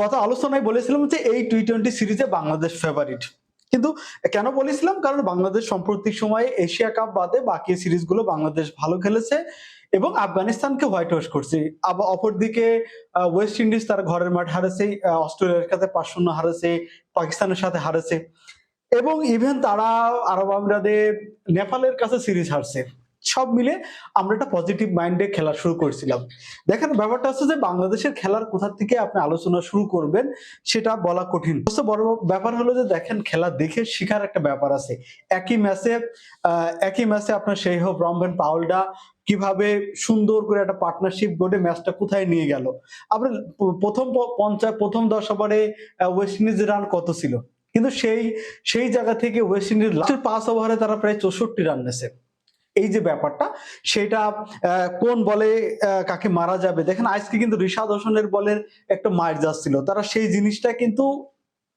গত আলোচনায় বলেছিলাম যে এই টি টোয়েন্টি সিরিজে বাংলাদেশ ফেভারিট কিন্তু কেন বলেছিলাম? কারণ বাংলাদেশ সাম্প্রতিক সময়ে এশিয়া কাপ বাদে বাকি সিরিজগুলো বাংলাদেশ ভালো খেলেছে এবং আফগানিস্তানকে হোয়াইট ওয়াশ করছে। আবার অপরদিকে ওয়েস্ট ইন্ডিজ তার ঘরের মাঠ হারেছে অস্ট্রেলিয়ার কাছে পাঁচ শূন্য হারেছে, পাকিস্তানের সাথে হারেছে। এবং ইভেন তারা আরব আমিরাতে নেপালের কাছে সিরিজ হারছে। সব মিলে আমরা একটা পজিটিভ মাইন্ডে খেলা শুরু করেছিলাম। দেখেন ব্যাপারটা হচ্ছে যে বাংলাদেশের খেলার কোথা থেকে আপনি আলোচনা শুরু করবেন সেটা বলা কঠিন। সবচেয়ে বড় ব্যাপার হলো যে দেখেন খেলা দেখে শেখার একটা ব্যাপার আছে। একই ম্যাচে একই ম্যাচে আপনার সেই হোক ব্রহ্মেন পাউলডা কীভাবে সুন্দর করে একটা পার্টনারশিপ গড়ে ম্যাচটা কোথায় নিয়ে গেল। আপনার প্রথম প- পঞ্চাশ প্রথম দশ ওভারে ওয়েস্ট ইন্ডিজের রান কত ছিল? কিন্তু সেই সেই জায়গা থেকে ওয়েস্ট ইন্ডিজ লাস্টের পাঁচ ওভারে তারা প্রায় চৌষট্টি রান নেছে। এই যে ব্যাপারটা, সেটা কোন বলে কাকে মারা যাবে? দেখেন, আজকে কিন্তু ঋষাদ হোসেনের বলের একটা মার যাচ্ছিল। তারা সেই জিনিসটা কিন্তু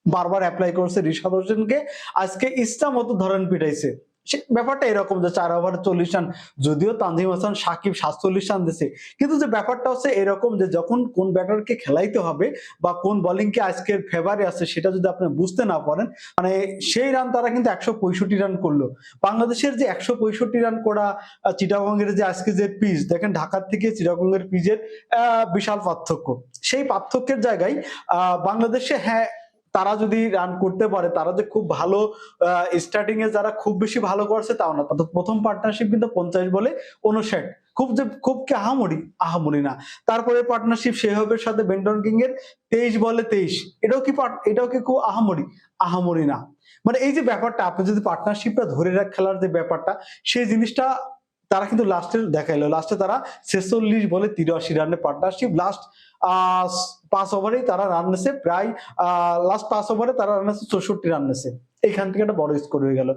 বারবার অ্যাপ্লাই করছে ঋষাদ হোসেনকে। আজকে ইচ্ছা মতো ধরেন পিটাইছে। ব্যাপারটা এরকম যে চার ওভার চল্লিশ রান, যদিও তানজিম হাসান, সাকিব সাতচল্লিশ রান দিছে। কিন্তু যে ব্যাপারটা হচ্ছে এরকম যে যখন কোন ব্যাটারকে খেলাইতে হবে বা কোন বোলিংকে আজকের ফেভারে আছে সেটা যদি আপনি বুঝতে না পারেন মানে সেই রান তারা কিন্তু একশো পঁয়ষট্টি রান করল। বাংলাদেশের যে একশো পঁয়ষট্টি রান করা চিটাগংয়ের যে আজকে যে পিচ দেখেন ঢাকার থেকে চিটাগংয়ের পিচের বিশাল পার্থক্য। সেই পার্থক্যের জায়গায় বাংলাদেশে হ্যাঁ তারা যদি রান করতে পারে, তারা যে খুব ভালো স্টার্টিং এ যারা খুব বেশি ভালো করছে তাও না। তাদের প্রথম পার্টনারশিপ কিন্তু পঞ্চাশ বলে উনষাট খুব যে, খুব কি আহামরি? আহামরি না। তারপরে পার্টনারশিপ শেহবের সাথে বেন্টন কিং এর তেইশ বলে তেইশ। এটাও কি এটাও কি খুব আহামরি? আহামরি না। মানে এই যে ব্যাপারটা, আপনি যদি পার্টনারশিপটা ধরে রাখ, খেলার যে ব্যাপারটা, সেই জিনিসটা তারা কিন্তু লাস্টের দেখাইলো। লাস্টে তারা ছেচল্লিশ বলে তিরাশি রানের পার্টনারশিপ লাস্ট পাঁচ ওভারেই তারা রান নেছে প্রায় লাস্ট পাঁচ ওভারে তারা রান নেছে চৌষট্টি রান নেছে। এইখান থেকে একটা বড় স্কোর হয়ে গেল।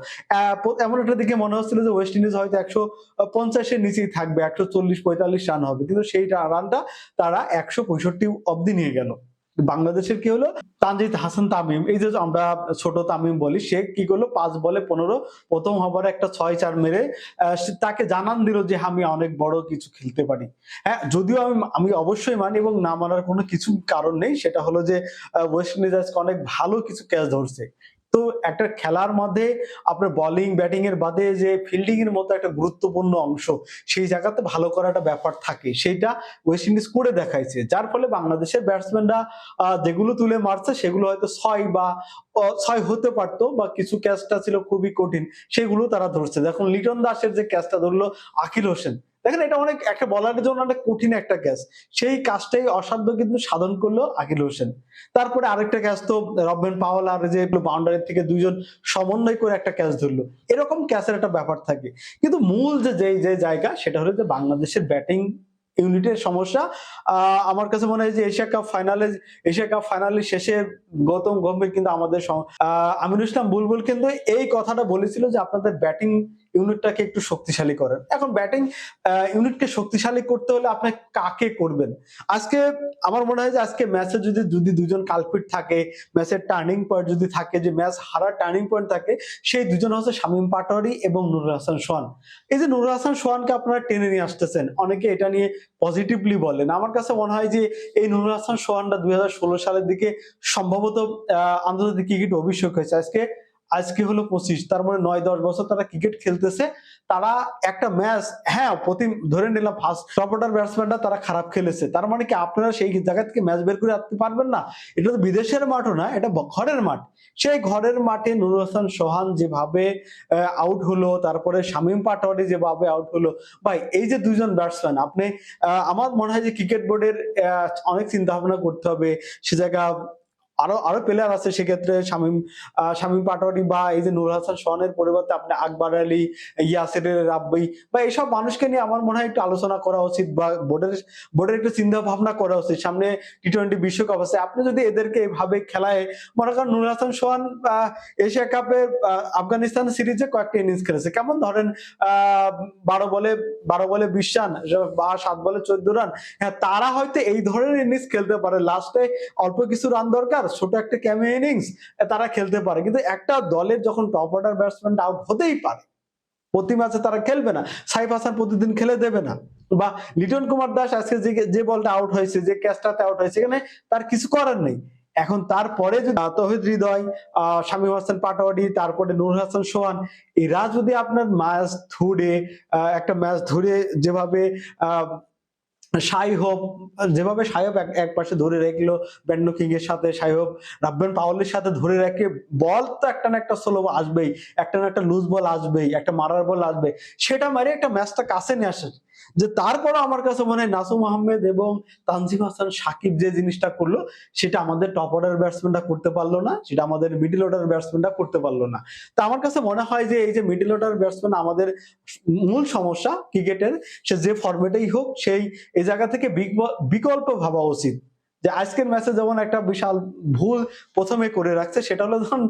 এমন একটা দিকে মনে হচ্ছিল যে ওয়েস্ট ইন্ডিজ হয়তো একশো পঞ্চাশের নিচেই থাকবে, একশো চল্লিশ, পঁয়তাল্লিশ রান হবে। কিন্তু সেই রানটা তারা একশো পঁয়ষট্টি অব্দি নিয়ে গেল। বাংলাদেশের কি হলো? তানজিদ হাসান তামিম। এই যে আমরা ছোট তামিম বলি, সে কি করল? পাঁচ বলে পনেরো, প্রথম হবার একটা ছয় চার মেরে তাকে জানান দিল যে আমি অনেক বড় কিছু খেলতে পারি। হ্যাঁ যদিও আমি আমি অবশ্যই মানি এবং না মানার কোনো কিছু কারণ নেই, সেটা হলো যে ওয়েস্ট ইন্ডিজ অনেক ভালো কিছু ক্যাচ ধরছে। তো একটা খেলার মধ্যে আপনার বোলিং ব্যাটিং এর বাদে যে ফিল্ডিং এর মতো একটা গুরুত্বপূর্ণ অংশ, সেই জায়গাতে ভালো করার একটা ব্যাপার থাকে। সেইটা ওয়েস্ট ইন্ডিজ করে দেখাইছে। যার ফলে বাংলাদেশের ব্যাটসম্যানরা যেগুলো তুলে মারছে, সেগুলো হয়তো ছয় বা ছয় হতে পারতো বা কিছু ক্যাচটা ছিল খুবই কঠিন, সেগুলো তারা ধরছে। দেখুন লিটন দাসের যে ক্যাচটা ধরলো আকিল হোসেন। দেখেন এটা অনেক একটা বলার জন্য অনেক কঠিন একটা ক্যাচ সেই কাজটাই অসাধ্য কিন্তু সাধন করল আকিল হোসেন। তারপরে আরেকটা ক্যাচ তো রবেন পাওয়াল আর যে বাউন্ডারি থেকে দুইজন সমন্বয় করে একটা ক্যাচ ধরলো। এরকম ক্যাচের একটা ব্যাপার থাকে। কিন্তু মূল যে যে যে জায়গা সেটা হলো যে বাংলাদেশের ব্যাটিং ইউনিটের সমস্যা। আমার কাছে মনে হয় যে এশিয়া কাপ ফাইনালে এশিয়া কাপ ফাইনালের শেষে গৌতম গম্ভীর কিন্তু আমাদের আমিনুল ইসলাম বুলবুল কিন্তু এই কথাটা বলেছিল যে আপনাদের ব্যাটিং ইউনিটটাকে একটু শক্তিশালী করেন। এখন ব্যাটিং ইউনিটকে শক্তিশালী করতে হলে আপনি কাকে করবেন? আজকে আমার মনে হয় যে আজকে ম্যাচে যদি যদি দুজন কালপিট থাকে, ম্যাচের টার্নিং পয়েন্ট যদি থাকে, যে ম্যাচ হারার টার্নিং পয়েন্ট থাকে, সেই দুজন হচ্ছে শামীম পাটোয়ারি এবং নুরুল হাসান সোহান। এই যে নুরুল হাসান সোহানকে আপনারা টেনে নিয়ে আসতেছেন, অনেকে এটা নিয়ে পজিটিভলি বলেন। আমার কাছে মনে হয় যে এই নুরুল হাসান সোহানটা দু হাজার ষোলো সালের দিকে সম্ভবত আন্তর্জাতিক ক্রিকেট অভিষেক হয়েছে। আজকে আজকে হলো পঁচিশ, তার মানে নয়, দশ বছর তারা ক্রিকেট খেলতেছে। তারা একটা ম্যাচ হ্যাঁ প্রতি ধরে নিলাম ফার্স্ট টপটার ব্যাটসম্যানটা তারা খারাপ খেলেছে। তার মানে কি আপনারা সেই জায়গা থেকে ম্যাচ বের করে আসতে পারবেন না? এটা তো বিদেশের মাঠও না, এটা ঘরের মাঠ। সেই ঘরের মাঠে নুরুল হাসান সোহান যেভাবে আউট হলো, তারপরে শামীম পাটোয়ারি যেভাবে আউট হলো, ভাই, এই যে দুজন ব্যাটসম্যান আপনি আমার মনে হয় যে ক্রিকেট বোর্ডের অনেক চিন্তা ভাবনা করতে হবে। সে জায়গা আরও আরও প্লেয়ার আছে সেক্ষেত্রে শামীম শামীম পাটোয়ারি বা এই যে নুর হাসান সোহানের পরিবর্তে আপনি আকবর আলী, ইয়াসির রাব্বি বা এইসব মানুষকে নিয়ে আমার মনে হয় একটু আলোচনা করা উচিত বা বোর্ডের বোর্ডের একটু চিন্তা ভাবনা করা উচিত। সামনে টি টোয়েন্টি বিশ্বকাপ আছে। আপনি যদি এদেরকে এভাবে খেলায়, মনে করেন নুর হাসান সোহান এশিয়া কাপে আফগানিস্তান সিরিজে কয়েকটা ইনিংস খেলেছে। কেমন ধরেন বারো বলে বারো বলে বিশ রান বা সাত বলে চোদ্দ রান। হ্যাঁ তারা হয়তো এই ধরনের ইনিংস খেলতে পারে। লাস্টে অল্প কিছু রান দরকার ছোট একটা ক্যামে ইনিংস তারা খেলতে পারে। কিন্তু একটা দলের যখন টপ অর্ডার ব্যাটসম্যান আউট হতেই পারে প্রতি ম্যাচে তারা খেলবে না। সাইফ হাসান প্রতিদিন খেলে দেবে না। বা লিটন কুমার দাস আজকে যে যে বলটা আউট হয়েছে যে ক্যাচটাতে আউট হয়েছে এখানে তার কিছু করার নেই। এখন তারপরে যদি তহিদ হৃদয় আহ, শামীম হাসান পাটোয়ারি তারপরে নূর হাসান সোহান এরা যদি আপনার ম্যাচ ধরে একটা ম্যাচ ধরে যেভাবে আহ, সাইহব যেভাবে সাহেব এক এক পাশে ধরে রাখল ব্যান্ড কিং এর সাথে সাহেব রাব্বেন পাওয়ালের সাথে ধরে রেখে বল তো একটা না একটা স্লো আসবেই একটা না একটা লুজ বল আসবেই একটা মারার বল আসবে। সেটা মারে একটা ম্যাচটা কাছে নিয়ে আসে। যে তারপরে আমার কাছে মনে হয় নাসুম আহমেদ এবং তানজিম হাসান সাকিব যে জিনিসটা করল সেটা আমাদের টপ অর্ডার ব্যাটসম্যানটা করতে পারল না সেটা আমাদের মিডল অর্ডার ব্যাটসম্যানটা করতে পারল না। তা আমার কাছে মনে হয় যে এই যে মিডল অর্ডার ব্যাটসম্যান আমাদের মূল সমস্যা ক্রিকেটের সে যে ফরম্যাটেই হোক সেই এই জায়গা থেকে বিকল্প ভাবা উচিত। যে আজকের ম্যাচে যেমন একটা বিশাল ভুল প্রথমে করে রাখছে, সেটা হলো ধরুন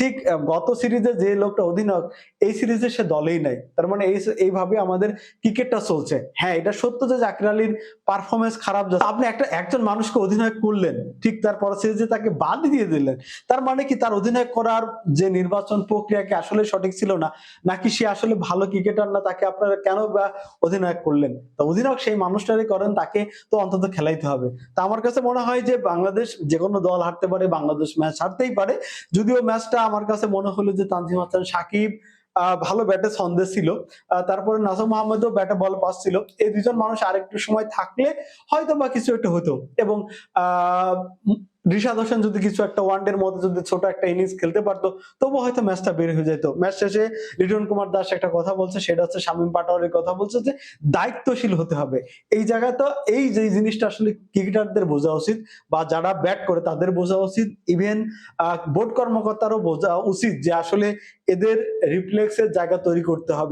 ঠিক গত সিরিজে যে লোকটা অধিনায়ক, এই সিরিজে সে দলেই নাই। তার মানে এই এইভাবে আমাদের ক্রিকেটটা চলছে। হ্যাঁ এটা সত্য যে জাকির আলীর পারফরমেন্স খারাপ যাচ্ছে আপনি একটা, একজন মানুষকে অধিনায়ক করলেন, ঠিক তারপর সিরিজে তাকে বাদ দিয়ে দিলেন, তার মানে কি তার অধিনায়ক করার যে নির্বাচন প্রক্রিয়াকে আসলে সঠিক ছিল না? নাকি সে আসলে ভালো ক্রিকেটার না, তাকে আপনারা কেন বা অধিনায়ক করলেন? তো অধিনায়ক সেই মানুষটারই করেন, তাকে তো অন্তত খেলাইতে হবে। তা আমার কাছে মনে হয় যে বাংলাদেশ যে কোনো দল হারতে পারে, বাংলাদেশ ম্যাচ হারতেই পারে। যদিও ম্যাচটা আমার কাছে মনে হলো যে তানজিম হাসান সাকিব ভালো ব্যাটে ছন্দে ছিল। তারপরে নাজম মোহাম্মদও ব্যাটে বল পাচ্ছিল এই দুজন মানুষ আরেকটু সময় থাকলে হয়তো বা কিছু একটা হতো। এবং রিশাদ হোসেন যদি কিছু একটা ওয়ানডের মধ্যে যদি ছোট একটা ইনিংস খেলতে পারতো তবু হয়তো ম্যাচটা বের হয়ে যেত। ম্যাচ শেষে লিটন কুমার দাস একটা কথা বলছে, সেটা হচ্ছে শামীম পাটোয়ারির কথা বলছে যে, দায়িত্বশীল হতে হবে। এই জায়গায় তো এই যে জিনিসটা আসলে ক্রিকেটারদের বোঝা উচিত, বা যারা ব্যাট করে তাদের বোঝা উচিত। ইভেন বোর্ড কর্মকর্তারও বোঝা উচিত যে আসলে এদের রিফ্লেক্সের জায়গা তৈরি করতে হবে।